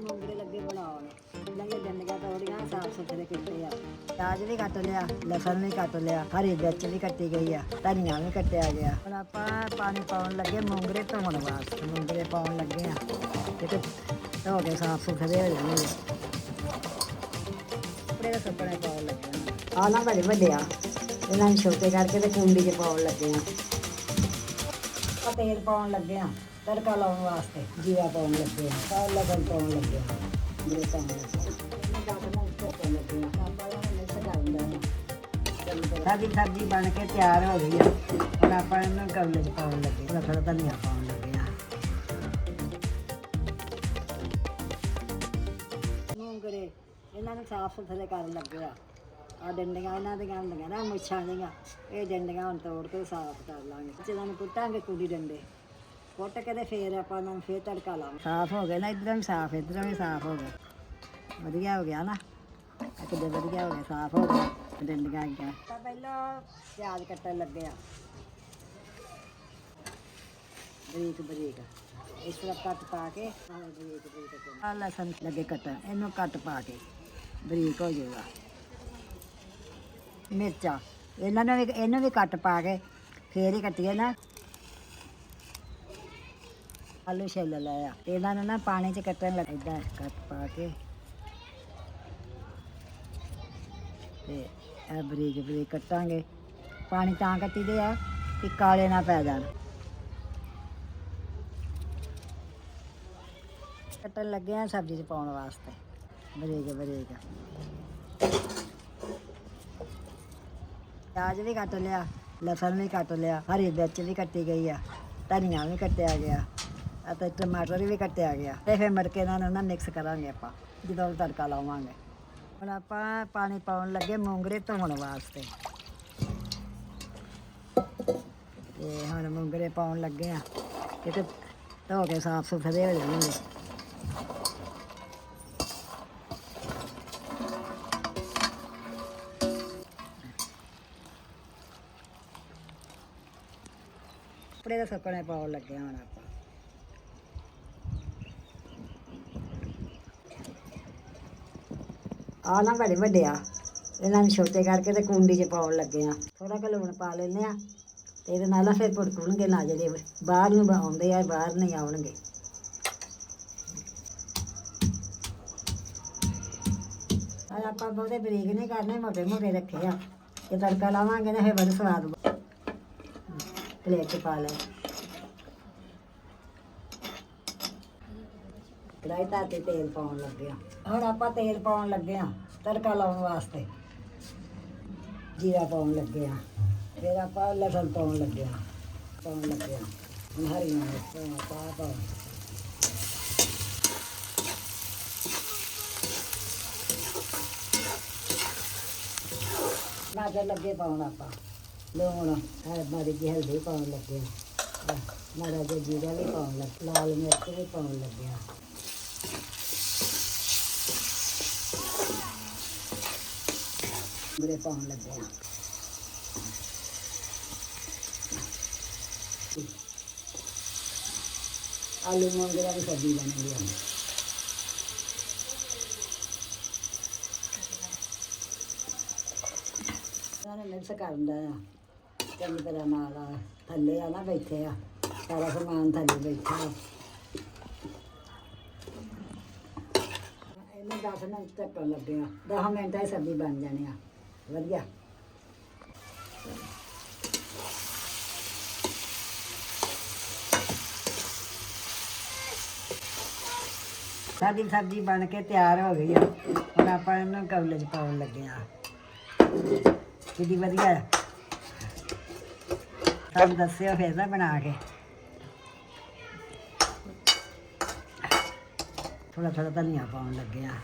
ਮੁੰਗਰੇ ਲੱਗੇ ਬਣਾਉਣ। ਲੰਗੇ ਡੰਡੀਆਂ ਤੋੜੀਆਂ ਸਾਫ਼ ਸੁਥਰੇ ਕੀਤੇ ਆ। ਪਿਆਜ਼ ਵੀ ਕੱਟ ਲਿਆ, ਲਸਣ ਵੀ ਕੱਟ ਲਿਆ, ਹਰੀ ਮਿਰਚ ਵੀ ਕੱਟੀ ਗਈ ਆ, ਧਨੀਆ ਵੀ ਕੱਟਿਆ ਗਿਆ। ਹੁਣ ਆਪਾਂ ਪਾਣੀ ਪਾਉਣ ਲੱਗੇ ਮੁੰਗਰੇ ਧੋਣ ਵਾਸਤੇ। ਮੁੰਗਰੇ ਪਾਉਣ ਲੱਗੇ ਆ। ਕਿਤੇ ਧੋ ਕੇ ਸਾਫ਼ ਸੁਥਰੇ ਹੋ ਜਾਣਗੇ। ਕੱਪੜੇ ਦਾ ਸੁੱਕਣੇ ਪਾਉਣ ਲੱਗੇ ਆ। ਨਾ ਬੜੇ ਵੱਡੇ ਆ ਇਹਨਾਂ ਨੂੰ ਛੋਟੇ ਕਰਕੇ ਤੇ ਕੁੰਡੀ 'ਚ ਪਾਉਣ ਲੱਗੇ ਆ। ਤੇਲ ਪਾਉਣ ਲੱਗੇ ਆ। ਤੜਕਾ ਲਾਉਣ ਵਾਸਤੇ, ਜੀਰਾ ਪਾਉਣ ਲੱਗੇ ਆ ਕਾਲਾ ਲਸਣ ਪਾਉਣ ਲੱਗੇ ਆ ਜਿਹੜੇ ਪਾਉਣ ਲੱਗੇ ਇਹਨਾਂ ਨੂੰ। ਸਾਡੀ ਸਬਜ਼ੀ ਬਣ ਕੇ ਤਿਆਰ ਹੋ ਗਈ ਆ। ਹੁਣ ਆਪਾਂ ਇਹਨੂੰ ਕਵਲੇ 'ਚ ਪਾਉਣ ਲੱਗੇ ਥੋੜਾ ਥੋੜਾ ਧਨੀਆ ਪਾਉਣ ਲੱਗੇ ਆ। ਮੂੰਗਰੇ ਇਹਨਾਂ ਨੂੰ ਸਾਫ਼ ਸੁਥਰੇ ਕਰਨ ਲੱਗੇ ਆ। ਆ ਡੰਡੀਆਂ ਇਹਨਾਂ ਦੀਆਂ ਹੁੰਦੀਆਂ ਨਾ ਮੁੱਛਾਂ ਦੀਆਂ ਇਹ ਡੰਡੀਆਂ ਹੁਣ ਤੋੜ ਕੇ ਸਾਫ਼ ਕਰ ਲਾਂਗੇ। ਜਿਹਨਾਂ ਨੂੰ ਕੁੱਟਾਂਗੇ ਕੁੜੀ ਡੰਡੇ ਕੁੱਟ ਕੇ ਤੇ ਫੇਰ ਆਪਾਂ ਨੂੰ ਫੇਰ ਤੜਕਾ ਲਾਵਾਂਗੇ। ਸਾਫ਼ ਹੋ ਗਏ ਨਾ ਇਧਰੋਂ ਵੀ ਸਾਫ਼ ਇਧਰੋਂ ਵੀ ਸਾਫ਼ ਹੋ ਗਏ। ਵਧੀਆ ਹੋ ਗਿਆ ਨਾ? ਦੇ ਵਧੀਆ ਹੋ ਗਿਆ ਸਾਫ਼ ਹੋ ਗਿਆ ਡੰਡੀਆਂ ਆ ਗਿਆ ਤਾਂ ਪਹਿਲਾਂ ਪਿਆਜ਼ ਕੱਟਣ ਲੱਗੇ ਆ। ਬਰੀਕ ਬਰੀਕ। ਇਸ ਤਰ੍ਹਾਂ ਕੱਟ ਪਾ ਕੇ ਆਹ ਬਰੀਕ ਬਰੀਕ ਆ ਲਸਣ ਲੱਗੇ ਕੱਟਣ ਇਹਨੂੰ ਕੱਟ ਪਾ ਕੇ ਬਰੀਕ ਹੋ ਜਾਏਗਾ ਮਿਰਚਾਂ ਇਹਨਾਂ ਨੂੰ ਵੀ ਇਹਨੂੰ ਵੀ ਕੱਟ ਪਾ ਕੇ ਫੇਰ ਹੀ ਕੱਟੀਏ ਨਾ। ਆਲੂ ਛਿੱਲ ਲਿਆ ਇਹਨਾਂ ਨੂੰ ਨਾ ਪਾਣੀ 'ਚ ਕੱਟਣ ਲੱਗਦਾ ਕੱਟ ਪਾ ਕੇ ਤੇ ਇਹ ਬਰੀਕ ਬਰੀਕ ਕੱਟਾਂਗੇ ਪਾਣੀ ਤਾਂ ਕੱਟੀਦੇ ਆ ਕਿ ਕਾਲੇ ਨਾ ਪੈ ਜਾਣ ਕੱਟਣ ਲੱਗੇ ਆ ਸਬਜ਼ੀ 'ਚ ਪਾਉਣ ਵਾਸਤੇ ਬਰੀਕ ਬਰੀਕ ਪਿਆਜ਼ ਵੀ ਕੱਟ ਲਿਆ ਲਸਣ ਵੀ ਕੱਟ ਲਿਆ ਹਰੀ ਮਿਰਚ ਵੀ ਕੱਟੀ ਗਈ ਆ ਧਨੀਆ ਵੀ ਕੱਟਿਆ ਗਿਆ ਅਤੇ ਟਮਾਟਰ ਵੀ ਕੱਟਿਆ ਗਿਆ। ਤੇ ਫਿਰ ਮੜਕੇ ਇਹਨਾਂ ਨੂੰ ਨਾ ਮਿਕਸ ਕਰਾਂਗੇ ਆਪਾਂ, ਜਦੋਂ ਤੜਕਾ ਲਾਵਾਂਗੇ। ਹੁਣ ਆਪਾਂ ਪਾਣੀ ਪਾਉਣ ਲੱਗੇ ਮੂੰਗਰੇ ਧੋਣ ਵਾਸਤੇ। ਤੇ ਹੁਣ ਮੂੰਗਰੇ ਪਾਉਣ ਲੱਗੇ ਆ। ਕਿਤੇ ਧੋ ਕੇ ਸਾਫ਼ ਸੁਥਰੇ ਹੋ ਜਾਣਗੇ। ਕੱਪੜੇ ਦਾ ਸੁੱਕਣੇ ਪਾਉਣ ਲੱਗੇ ਹੁਣ ਆਪਾਂ। ਆ ਨਾ ਬੜੇ ਵੱਡੇ ਆ ਇਹਨਾਂ ਨੂੰ ਛੋਟੇ ਕਰਕੇ ਤੇ ਕੁੰਡੀ 'ਚ ਪਾਉਣ ਲੱਗੇ ਆ। ਥੋੜਾ ਕੁ ਲੂਣ ਪਾ ਲੈਂਦੇ ਆ। ਤੇ ਇਹਦੇ ਨਾਲ ਆ ਫਿਰ ਭੁੜਕਣਗੇ ਨਾ ਜਿਹੜੇ ਬਾਹਰ ਨੂੰ ਆਉਂਦੇ ਆ, ਬਾਹਰ ਨਹੀਂ ਆਉਣਗੇ। ਆ ਆਪਾਂ ਬਹੁਤੇ ਬਰੀਕ ਨਹੀਂ ਕਰਨੇ, ਮੋਟੇ ਮੋਟੇ ਰੱਖੇ ਆ। ਇਹ ਤੜਕਾ ਲਾਵਾਂਗੇ ਨਾ ਫਿਰ ਬੜਾ ਸਵਾਦ ਪਲੇਟ 'ਚ ਪਾ ਲੈ ਕੜਾਈ ਤੇ ਤੇਲ ਪਾਉਣ ਲੱਗੇ ਆ ਹੁਣ ਆਪਾਂ ਤੇਲ ਪਾਉਣ ਲੱਗੇ ਹਾਂ, ਤੜਕਾ ਲਾਉਣ ਵਾਸਤੇ। ਜੀਰਾ ਪਾਉਣ ਲੱਗੇ ਹਾਂ, ਫਿਰ ਆਪਾਂ ਲਸਣ ਪਾਉਣ ਲੱਗੇ ਆ ਪਾਉਣ ਲੱਗੇ ਆ ਹੁਣ ਹਰੀਆਂ ਪਾ ਪਾ ਮਾਜਾ ਲੱਗੇ ਪਾਉਣ ਆਪਾਂ। ਲੂਣ ਮਾੜੀ ਜਿਹੀ ਹਲਦੀ ਪਾਉਣ ਲੱਗੇ ਮਾੜਾ ਜਿਹਾ ਜੀਰਾ ਵੀ ਪਾਉਣ ਲੱਗੇ, ਲਾਲ ਮਿਰਚ ਵੀ ਪਾਉਣ ਲੱਗਿਆ ਆ ਪਾਉਣ ਲੱਗੇ ਆ। ਆਲੂ ਮੂੰਗਰਾ ਦੀ ਸਬਜ਼ੀ ਬਣਦੀ ਆ। ਸਾਰੇ ਮਿਕਸ ਕਰਦਾ ਆ। ਚੰਗੀ ਤਰ੍ਹਾਂ ਨਾਲ ਆ, ਥੱਲੇ ਆ ਨਾ ਬੈਠੇ ਆ। ਸਾਰਾ ਸਮਾਨ ਥੱਲੇ ਬੈਠਾ। ਆ ਇਹਨੇ 10 ਮਿੰਟ ਤੱਕ ਲੱਗੇ ਆ 10 ਮਿੰਟਾਂ 'ਚ ਸਬਜ਼ੀ ਬਣ ਜਾਣੀ ਆ। ਵਧੀਆ। ਸਾਡੀ ਸਬਜ਼ੀ ਬਣ ਕੇ ਤਿਆਰ ਹੋ ਗਈ ਆ। ਹੁਣ ਆਪਾਂ ਇਹਨੂੰ ਕਵਲੇ 'ਚ ਪਾਉਣ ਲੱਗੇ ਆ। ਕਿੰਨੀ ਵਧੀਆ। ਤੁਹਾਨੂੰ ਦੱਸਿਓ ਫਿਰ ਨਾ ਬਣਾ ਕੇ। ਥੋੜਾ ਥੋੜਾ ਧਨੀਆ ਪਾਉਣ ਲੱਗੇ ਆ।